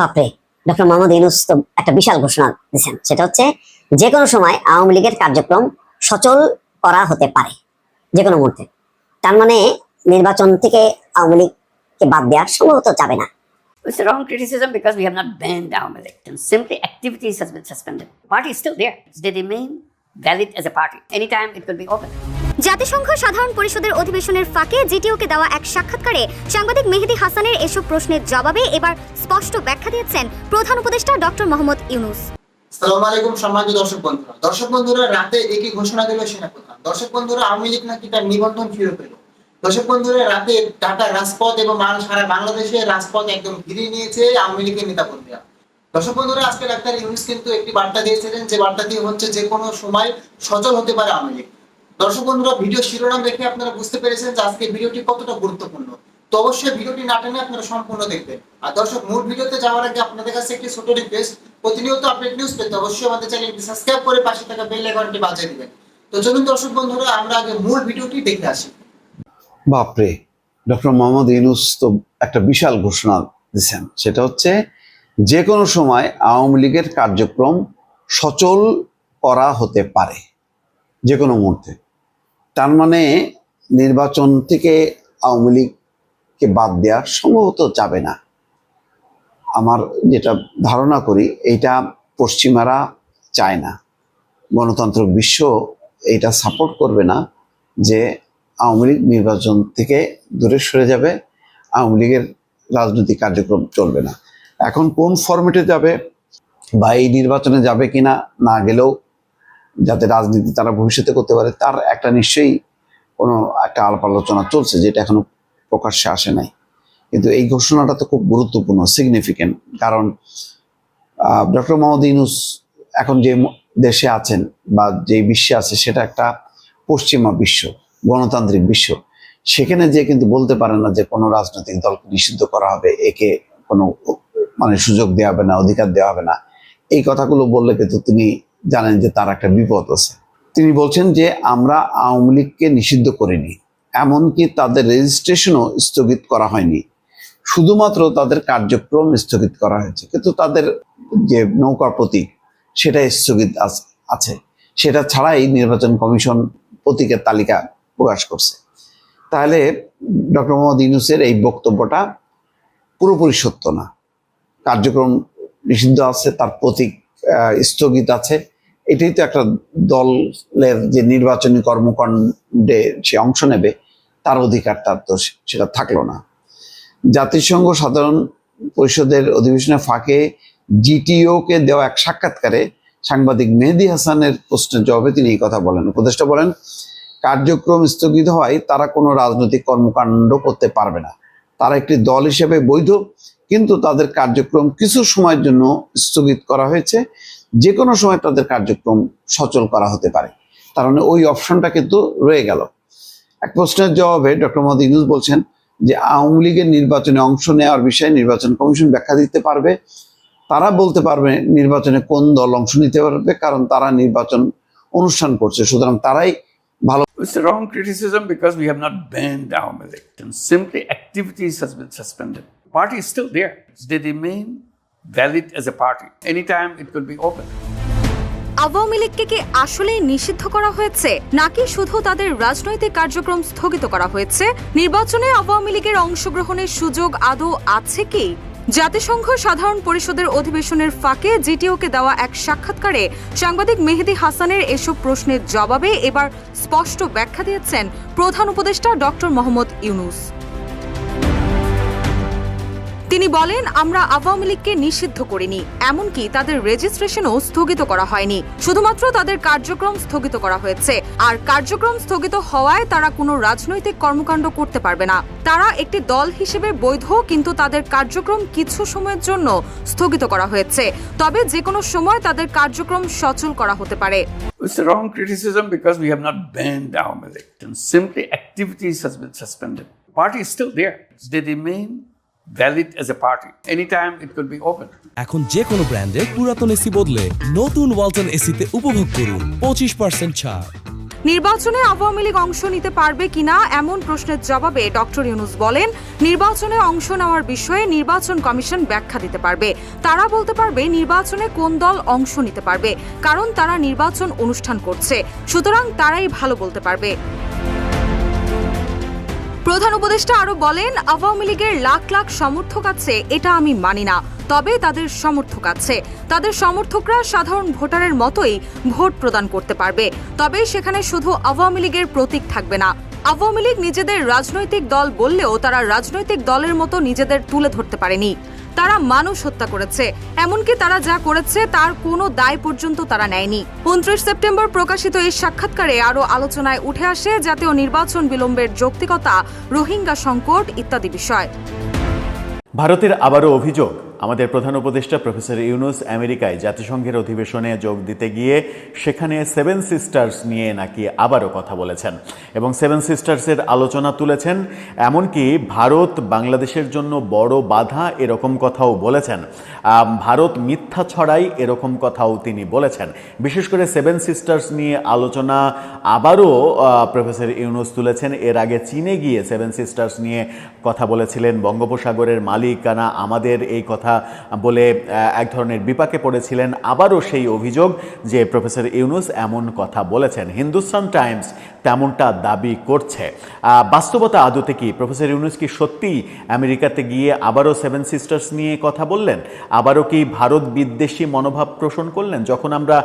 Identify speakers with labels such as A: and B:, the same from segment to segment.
A: বাপরে ডক্টর মোহাম্মদ ইউনুস তো একটা বিশাল ঘোষণা দিয়েছেন সেটা হচ্ছে যে কোনো সময় আওয়ামী লীগের কার্যক্রম সচল করা হতে পারে যে কোনো মুহূর্তে তার মানে নির্বাচন থেকে আওয়ামী লীগকে বাদ দেওয়া সম্ভবত যাবে না
B: It's the wrong criticism because we have not banned our elections. Simply activities has been suspended. Party is still there. They remain valid as a party. Anytime it will be open.
C: জাতিসংঘ সাধারণ পরিষদের অধিবেশনের ফাঁকে জিটিওকে দেওয়া এক সাক্ষাৎকারে সাংবাদিক মেহেদি হাসানের এসব প্রশ্নের জবাবে এবার স্পষ্ট ব্যাখ্যা দিয়েছেন প্রধান উপদেষ্টা ডক্টর মোহাম্মদ ইউনুস।
D: সালাম আলাইকুম, সম্মানিত দর্শক বন্ধুরা। দর্শক বন্ধুরা, রাতে একই ঘোষণা দিল সেনাপ্রধান। দর্শক বন্ধুরা, আওয়ামী লীগ নাকি তার নিবন্ধন ফিরে পেল? দর্শক বন্ধুরা, রাতে ঢাকা রাজপথ এবং সারা বাংলাদেশে রাজপথ একদম ঘিরে নিয়েছে আওয়ামী লীগের নেতাকর্মীরা। দর্শক বন্ধুরা, আজকে ডাক্তার ইউনুস কিন্তু একটি বার্তা দিয়েছিলেন, যে বার্তাটি হচ্ছে যে কোনো সময় সচল হতে পারে আওয়ামী লীগ। দর্শক বন্ধুরা, ভিডিও শিরোনাম দেখে আপনারা বুঝতে পেরেছেন যে আজকে ভিডিওটি কতটা গুরুত্বপূর্ণ। তো অবশ্যই ভিডিওটি না টেনে আপনারা সম্পূর্ণ দেখবেন। আর দর্শক, মূল ভিডিওতে যাওয়ার আগে আপনাদের কাছে একটি ছোট রিকোয়েস্ট প্রতিনিয়ত আপডেট নিউজ পেতে অবশ্যই আমাদের চ্যানেলটি সাবস্ক্রাইব করে পাশে থাকা বেল আইকনটি বাজিয়ে দিবেন। তো চলুন দর্শক বন্ধুরা, আমরা আগে মূল ভিডিওটি দেখে আসি।
E: বাপরে, ডক্টর মোহাম্মদ ইউনুস তো একটা বিশাল ঘোষণা দিচ্ছেন সেটা হচ্ছে যে কোনো সময় আওয়ামী লীগের কার্যক্রম সচল করা হতে পারে যে কোনো মুহূর্তে। তার মানে নির্বাচন থেকে আওয়ামী লীগকে বাদ দেওয়া সম্ভবত যাবে না। আমার যেটা ধারণা করি, এইটা পশ্চিমারা চায় না। গণতন্ত্র বিশ্ব এটা সাপোর্ট করবে না যে আওয়ামী লীগ নির্বাচন থেকে দূরে সরে যাবে, আওয়ামী লীগের রাজনৈতিক কার্যক্রম চলবে না। এখন কোন ফরম্যাটে যাবে বা এই নির্বাচনে যাবে কিনা না গেলেও যাতে রাজনীতি তারা ভবিষ্যতে করতে পারে, তার একটা নিশ্চয়ই কোনো একটা আলাপ আলোচনা চলছে যেটা এখনও প্রকাশ্যে আসে নাই। কিন্তু এই ঘোষণাটা তো খুব গুরুত্বপূর্ণ সিগনিফিকেন্ট কারণ ডক্টর মোহাম্মদ ইউনুস এখন যে দেশে আছেন বা যে বিশ্বে আছে সেটা একটা পশ্চিমা বিশ্ব, গণতান্ত্রিক বিশ্ব। সেখানে যে কিন্তু বলতে পারে না যে কোনো রাজনৈতিক দলকে নিষিদ্ধ করা হবে, একে কোনো মানে সুযোগ দেওয়া হবে না, অধিকার দেওয়া হবে না। এই কথাগুলো বললে কিন্তু তিনি জানেন যে তার একটা বিপদ আছে। তিনি বলছেন যে, আমরা আওয়ামী লীগকে নিষিদ্ধ করিনি, এমনকি তাদের রেজিস্ট্রেশনও স্থগিত করা হয়নি। শুধুমাত্র তাদের কার্যক্রম স্থগিত করা হয়েছে। কিন্তু তাদের যে নৌকা প্রতীক সেটা স্থগিত আছ- সেটা ছাড়াই নির্বাচন কমিশন প্রতীকের তালিকা প্রকাশ করছে। তাহলে ডক্টর মোহাম্মদ ইউনুসের এই বক্তব্যটা পুরোপুরি সত্য না। কার্যক্রম নিষিদ্ধ আছে, তার প্রতীক স্থগিত আছে। এটাই তো একটা দলের যে নির্বাচনী কর্মকাণ্ডে সে অংশ নেবে, তার অধিকার তার তো সেটা থাকল না। জাতিসংঘ সাধারণ পরিষদের অধিবেশনে ফাঁকে জিটিওকে দেওয়া এক সাক্ষাৎকারে সাংবাদিক মেহেদি হাসানের প্রশ্নের জবাবে তিনি এই কথা বলেন। উপদেষ্টা বলেন, কার্যক্রম স্থগিত হওয়ায় তারা কোনো রাজনৈতিক কর্মকাণ্ড করতে পারবে না। তারা একটি দল হিসেবে বৈধ, কিন্তু তাদের কার্যক্রম কিছু সময়ের জন্য স্থগিত করা হয়েছে। যে কোনো সময় তাদের কার্যক্রম সচল করা হতে পারে তার মানে ওই অপশনটা কিন্তু রয়ে গেল এক প্রশ্নের জবাবে ডক্টর মোহাম্মদ ইউনুস বলছেন যে, আওয়ামী লীগের নির্বাচনে অংশ নেওয়ার বিষয়ে নির্বাচন কমিশন ব্যাখ্যা দিতে পারবে তারা বলতে পারবে নির্বাচনে কোন দল অংশ নিতে পারবে, কারণ তারা নির্বাচন অনুষ্ঠান করছে সুতরাং তারাই
F: It's the wrong criticism because we have not banned our elections. Simply activities has been suspended. Party is still there. They remain valid as a party. Anytime it could be open.
G: Awami লীগকে কি আসলেই নিষিদ্ধ করা হয়েছে নাকি শুধু তাদের রাজনৈতিক কার্যক্রম স্থগিত করা হয়েছে নির্বাচনে আওয়ামী লীগের অংশগ্রহণের সুযোগ আদৌ আছে কি জাতিসংঘ সাধারণ পরিষদের অধিবেশনের ফাঁকে জিটিওকে দেওয়া এক সাক্ষাৎকারে সাংবাদিক মেহেদি হাসানের এসব প্রশ্নের জবাবে এবার স্পষ্ট ব্যাখ্যা দিয়েছেন প্রধান উপদেষ্টা ডক্টর মোহাম্মদ ইউনুস তিনি বলেন, আমরা আওয়ামী লীগকে নিষিদ্ধ করিনি, এমনকি তাদের রেজিস্ট্রেশনও স্থগিত করা হয়নি। শুধুমাত্র তাদের কার্যক্রম স্থগিত করা হয়েছে। আর কার্যক্রম স্থগিত হওয়ায় তারা কোনো রাজনৈতিক কর্মকাণ্ড করতে পারবে না। তারা একটি দল হিসেবে বৈধ, কিন্তু তাদের কার্যক্রম কিছু সময়ের জন্য স্থগিত করা হয়েছে। তবে যে কোনো সময় তাদের কার্যক্রম সচল করা হতে পারে.
F: Party is still there. They remain valid as a party. Anytime it could be open.
H: এখন যে কোনো ব্র্যান্ডের পুরাতন এসি বদলে নতুন ওয়ালটন এসিতে উপভোগ করুন পঁচিশ পার্সেন্ট ছাড়
G: নির্বাচনে আওয়ামী লীগ অংশ নিতে পারবে কিনা এমন প্রশ্নের জবাবে ডক্টর ইউনুস বলেন নির্বাচনে অংশ নেওয়ার বিষয়ে নির্বাচন কমিশন ব্যাখ্যা দিতে পারবে তারা বলতে পারবে নির্বাচনে কোন দল অংশ নিতে পারবে কারণ তারা নির্বাচন অনুষ্ঠান করছে সুতরাং তারাই ভালো বলতে পারবে প্রধান উপদেষ্টা আরও বলেন, আওয়ামী লীগের লাখ লাখ সমর্থক আছে, এটা আমি মানি না। তবে তাদের সমর্থক আছে। তাদের সমর্থকরা সাধারণ ভোটারের মতোই ভোট প্রদান করতে পারবে। তবে সেখানে শুধু আওয়ামী লীগের প্রতীক থাকবে না। আওয়ামী লীগ নিজেদের রাজনৈতিক দল বললেও তারা রাজনৈতিক দলের মতো নিজেদের তুলে ধরতে পারেনি। তারা মানুষ হত্যা করেছে। এমনকি তারা যা করেছে তার কোনো দায় পর্যন্ত তারা নেয়নি। উনত্রিশ সেপ্টেম্বর প্রকাশিত এই সাক্ষাৎকারে আরও আলোচনায় উঠে আসে জাতীয় নির্বাচন বিলম্বের যৌক্তিকতা, রোহিঙ্গা সংকট ইত্যাদি বিষয়।
H: ভারতের আবারও অভিযোগ আমাদের প্রধান উপদেষ্টা প্রফেসর ইউনুস আমেরিকায় জাতিসংঘের অধিবেশনে যোগ দিতে গিয়ে সেখানে সেভেন সিস্টার্স নিয়ে নাকি আবারও কথা বলেছেন। এবং সেভেন সিস্টার্সের আলোচনা তুলেছেন, এমনকি ভারত বাংলাদেশের জন্য বড় বাধা এরকম কথাও বলেছেন। ভারত মিথ্যা ছড়াই এরকম কথাও তিনি বলেছেন। বিশেষ করে সেভেন সিস্টার্স নিয়ে আলোচনা আবারও প্রফেসর ইউনুস তুলেছেন। এর আগে চীনে গিয়ে সেভেন সিস্টার্স নিয়ে কথা বলেছিলেন বঙ্গোপসাগরের মালিকানা আমাদের এই কথা বলে এক ধরনের বিপাকে পড়েছিলেন আবারও সেই অভিযোগ যে প্রফেসর ইউনুস এমন কথা বলেছেন। হিন্দুস্তান টাইমস তেমনটা দাবি করছে। বাস্তবতা আদতে কি প্রফেসর ইউনুস কি সত্যি আমেরিকাতে গিয়ে আবারও সেভেন সিস্টার্স নিয়ে কথা বললেন? আবারও কি ভারত বিদ্বেষী মনোভাব পোষণ করলেন? যখন আমরা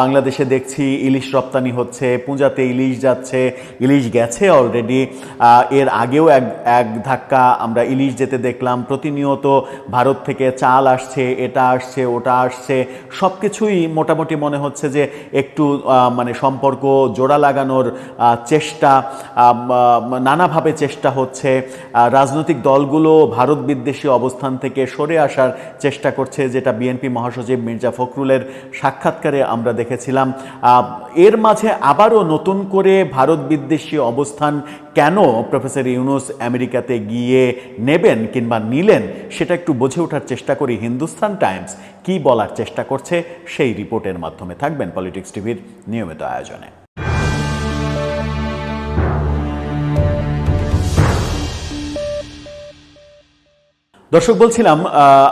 H: বাংলাদেশে দেখছি ইলিশ রপ্তানি হচ্ছে, পূজাতে ইলিশ যাচ্ছে, ইলিশ গেছে অলরেডি এর আগেও এক এক ধাক্কা আমরা ইলিশ যেতে দেখলাম। প্রতিনিয়ত ভারত থেকে চাল আসছে, এটা আসছে, ওটা আসছে সব কিছুই মোটামুটি মনে হচ্ছে যে একটু মানে সম্পর্ক জোড়া লাগানোর চেষ্টা নানাভাবে চেষ্টা হচ্ছে। রাজনৈতিক দলগুলো ভারত বিদ্বেষী অবস্থান থেকে সরে আসার চেষ্টা করছে, যেটা বিএনপি মহাসচিব মির্জা ফখরুলের সাক্ষাৎকারে আমরা দেখেছিলাম। এর মাঝে আবারও নতুন করে ভারত বিদ্বেষী অবস্থান কেন প্রফেসর ইউনুস আমেরিকাতে গিয়ে নেবেন কিংবা নিলেন সেটা একটু বুঝে ওঠার চেষ্টা করি হিন্দুস্তান টাইমস। কি বলার চেষ্টা করছে সেই রিপোর্টের মাধ্যমে থাকবেন পলিটিক্স টিভির নিয়মিত আয়োজনে। দর্শক, বলছিলাম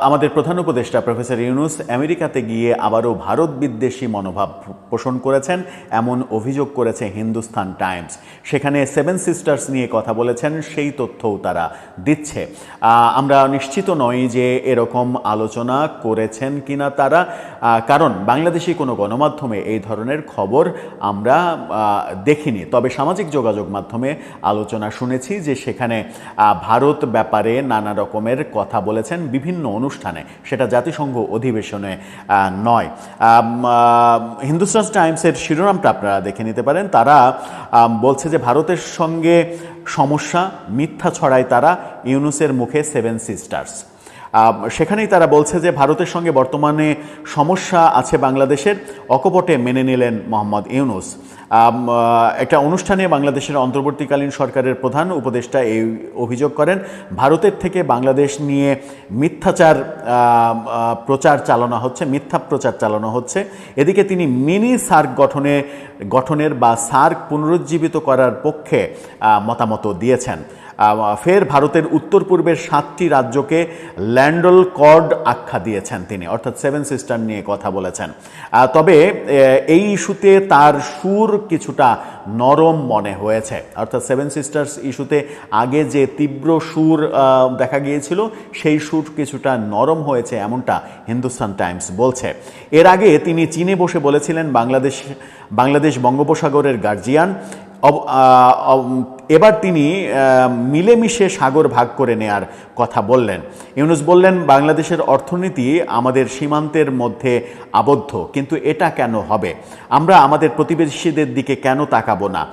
H: আমাদের প্রধান উপদেষ্টা প্রফেসর ইউনুস আমেরিকাতে গিয়ে আবারও ভারত বিদ্বেষী মনোভাব পোষণ করেছেন, এমন অভিযোগ করেছে হিন্দুস্তান টাইমস। সেখানে সেভেন সিস্টার্স নিয়ে কথা বলেছেন, সেই তথ্যও তারা দিচ্ছে। আমরা নিশ্চিত নই যে এরকম আলোচনা করেছেন কিনা তারা কারণ বাংলাদেশি কোনো গণমাধ্যমে এই ধরনের খবর আমরা দেখিনি। তবে সামাজিক যোগাযোগ মাধ্যমে আলোচনা শুনেছি যে সেখানে ভারত ব্যাপারে নানা রকমের কথা বলেছেন বিভিন্ন অনুষ্ঠানে, সেটা জাতিসংঘ অধিবেশনে নয়। হিন্দুস্তান টাইমসের শিরোনামটা আপনারা দেখে নিতে পারেন। তারা বলছে যে ভারতের সঙ্গে সমস্যা, মিথ্যা ছড়ায় তারা, ইউনুসের মুখে সেভেন সিস্টার্স। সেখানেই তারা বলছে যে ভারতের সঙ্গে বর্তমানে সমস্যা আছে বাংলাদেশের, অকপটে মেনে নিলেন মোহাম্মদ ইউনুস। একটা অনুষ্ঠানে বাংলাদেশের অন্তর্বর্তীকালীন সরকারের প্রধান উপদেষ্টা এই অভিযোগ করেন, ভারতের থেকে বাংলাদেশ নিয়ে মিথ্যাচার প্রচার চালানো হচ্ছে, মিথ্যা প্রচার চালানো হচ্ছে। এদিকে তিনি মিনি সার্ক গঠনে, গঠনের বা সার্ক পুনরুজ্জীবিত করার পক্ষে মতামত দিয়েছেন। ফের ভারতের উত্তর পূর্বের সাতটি রাজ্যকে ল্যান্ডল কর্ড আখ্যা দিয়েছেন তিনি, অর্থাৎ সেভেন সিস্টার নিয়ে কথা বলেছেন। তবে এই ইস্যুতে তার সুর কিছুটা নরম মনে হয়েছে। অর্থাৎ সেভেন সিস্টার্স ইস্যুতে আগে যে তীব্র সুর দেখা গিয়েছিল, সেই সুর কিছুটা নরম হয়েছে এমনটা হিন্দুস্তান টাইমস বলছে। এর আগে তিনি চীনে বসে বলেছিলেন, বাংলাদেশ বাংলাদেশ বঙ্গোপসাগরের গার্জিয়ান। এবার তিনি মিলেমিশে সাগর ভাগ করে নেয়ার কথা বললেন। ইউনুস বললেন, বাংলাদেশের অর্থনীতি আমাদের সীমান্তের মধ্যে আবদ্ধ, কিন্তু এটা কেন হবে? আমরা আমাদের প্রতিবেশীদের দিকে কেন তাকাবো না?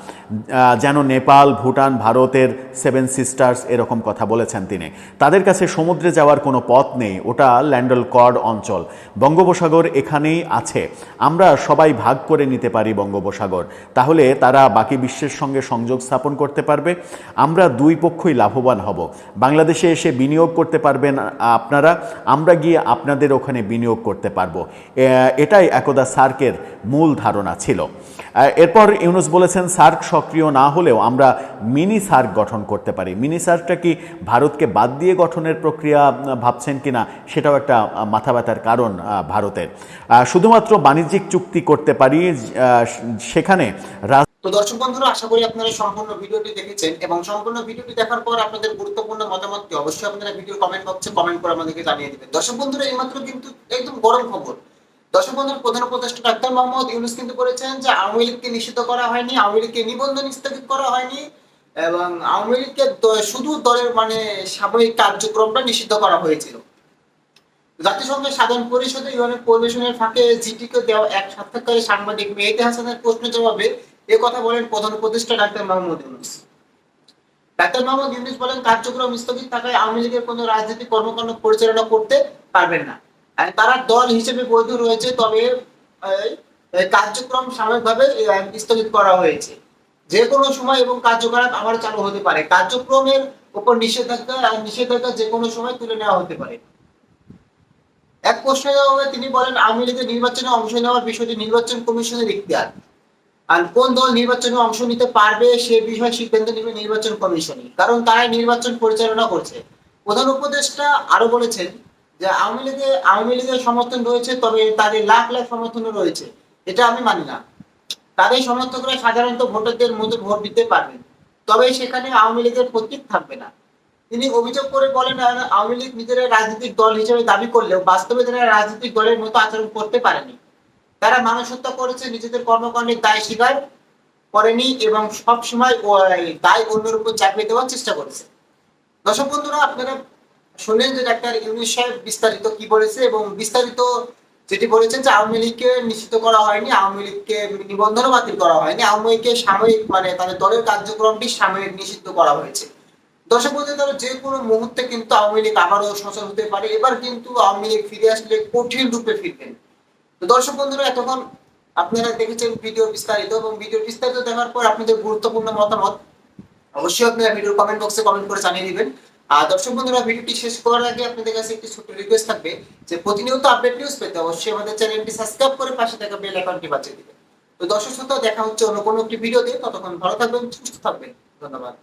H: যেন নেপাল, ভুটান, ভারতের সেভেন সিস্টার্স এরকম কথা বলেছেন তিনি। তাদের কাছে সমুদ্রে যাওয়ার কোনো পথ নেই, ওটা ল্যান্ডল কর্ড অঞ্চল। বঙ্গোপসাগর এখানেই আছে। আমরা সবাই ভাগ করে নিতে পারি বঙ্গোপসাগর। তাহলে তারা বাকি বিশ্বের সঙ্গে সংযোগ স্থাপন করতে পারবে? আমরা দুই পক্ষই লাভবান হব। বাংলাদেশে এসে বিনিয়োগ করতে পারবেন, আপনারা, আমরা গিয়ে আপনাদের ওখানে বিনিয়োগ করতে পারব। এটাই একদা সার্কের মূল ধারণা ছিল। এরপর ইউনুস বলেছেন, সার্ক সক্রিয় না হলেও আমরা মিনি সার্ক গঠন করতে পারি। মিনি সার্কটা কি ভারতকে বাদ দিয়ে গঠনের প্রক্রিয়া ভাবছেন কিনা সেটাও একটা মাথা ব্যথার কারণ ভারতের। শুধুমাত্র বাণিজ্যিক চুক্তি করতে পারি সেখানে
D: তো দর্শক বন্ধুরা, আশা করি আপনারা সম্পূর্ণ ভিডিওটি দেখেছেন এবং সম্পূর্ণ ভিডিওটি দেখার পর আপনাদের গুরুত্বপূর্ণ মতামতটি অবশ্যই আপনারা ভিডিও কমেন্ট বক্সে কমেন্ট করে আমাদেরকে জানিয়ে দিবেন। দর্শক বন্ধুরা, এইমাত্র কিন্তু একদম গরম খবর। দর্শক বন্ধুর, প্রধান উপদেষ্টা ডাক্তার মোহাম্মদ ইউনুস কিন্তু বলেছেন যে আওয়ামী লীগকে নিষিদ্ধ করা হয়নি, আওয়ামী লীগকে নিবন্ধন স্থগিত করা হয়নি এবং আওয়ামী লীগকে শুধু দলের মানে সাময়িক কার্যক্রমটা নিষিদ্ধ করা হয়েছিল। জাতিসংঘের সাধারণ পরিষদে ইউএনএফ পরিবেশনের ফাঁকে জিটিকে দেওয়া এক সাক্ষাৎকারে সাংবাদিক মেহেদি হাসানের প্রশ্নের জবাবে এ কথা বলেন প্রধান উপদেষ্টা ডাক্তার মোহাম্মদ ইউনুস। ডাক্তার মাহমুদ ইউনুস বলেন, কার্যক্রম স্থগিত থাকায় আওয়ামী লীগের কোনো রাজনৈতিক কর্মকাণ্ড পরিচালনা করতে পারবেন না। তারা দল হিসেবে বৈধ রয়েছে, তবে কার্যক্রম সাময়িকভাবে স্থগিত করা হয়েছে। যে কোনো সময় এবং কার্যকলাপ আবার চালু হতে পারে। কার্যক্রমের উপর নিষেধাজ্ঞা নিষেধাজ্ঞা যে কোনো সময় তুলে নেওয়া হতে পারে। এক প্রশ্নের জবাবে তিনি বলেন, আওয়ামী লীগের নির্বাচনে অংশ নেওয়ার বিষয়টি নির্বাচন কমিশনের ইখতিয়ার। আর কোন দল নির্বাচনে অংশ নিতে পারবে সে বিষয়ে সিদ্ধান্ত নেবে নির্বাচন কমিশনই কারণ তারাই নির্বাচন পরিচালনা করছে। প্রধান উপদেষ্টা আরও বলেছেন যে আওয়ামী লীগে, আওয়ামী লীগের সমর্থন রয়েছে, তবে তাদের লাখ লাখ সমর্থনও রয়েছে। এটা আমি মানি না। তাদের সমর্থকরা সাধারণত ভোটারদের মতো ভোট দিতে পারবেন। তবে সেখানে আওয়ামী লীগের প্রতীক থাকবে না। তিনি অভিযোগ করে বলেন, আওয়ামী লীগ নিজেরা রাজনৈতিক দল হিসেবে দাবি করলেও বাস্তবে তারা রাজনৈতিক দলের মতো আচরণ করতে পারেনি। তারা মানুষ হত্যা করেছে, নিজেদের কর্মকাণ্ডের দায় স্বীকার করেনি এবং সবসময় দায় অন্যের উপর চাপিয়ে দেওয়ার চেষ্টা করেছে। দর্শক বন্ধুরা, আপনারা শুনলেন যে ডাক্তার ইউনুস সাহেব বিস্তারিত কি বলেছে এবং বিস্তারিত যেটি বলেছেন যে আওয়ামী লীগকে নিষিদ্ধ করা হয়নি, আওয়ামী লীগকে নিবন্ধন বাতিল করা হয়নি, আওয়ামী লীগকে সাময়িক মানে তাদের দলের কার্যক্রমটি সাময়িক নিষিদ্ধ করা হয়েছে। দর্শক বন্ধু তারা যে কোনো মুহূর্তে কিন্তু আওয়ামী লীগ আবারও সচল হতে পারে। এবার কিন্তু আওয়ামী লীগ ফিরে আসলে কঠিন রূপে ফিরবেন। দর্শক বন্ধুরা, এতক্ষণ আপনারা দেখেছেন ভিডিও বিস্তারিত এবং ভিডিও বিস্তারিত দেখার পর আপনাদের গুরুত্বপূর্ণ মতামত অবশ্যই আপনারা ভিডিও কমেন্ট বক্সে কমেন্ট করে জানিয়ে দিবেন। আর দর্শক বন্ধুরা, ভিডিওটি শেষ করার আগে আপনাদের কাছে একটি ছোট্ট রিকোয়েস্ট থাকবে যে প্রতিনিয়ত আপডেট নিউজ পেতে অবশ্যই আমাদের চ্যানেলটি সাবস্ক্রাইব করে পাশে থাকা বেল আইকনটি বাজিয়ে দিবেন। তো দর্শক শ্রোতা দেখা হচ্ছে অন্য কোনো একটি ভিডিওতে। ততক্ষণ ভালো থাকবেন, সুস্থ থাকবেন। ধন্যবাদ।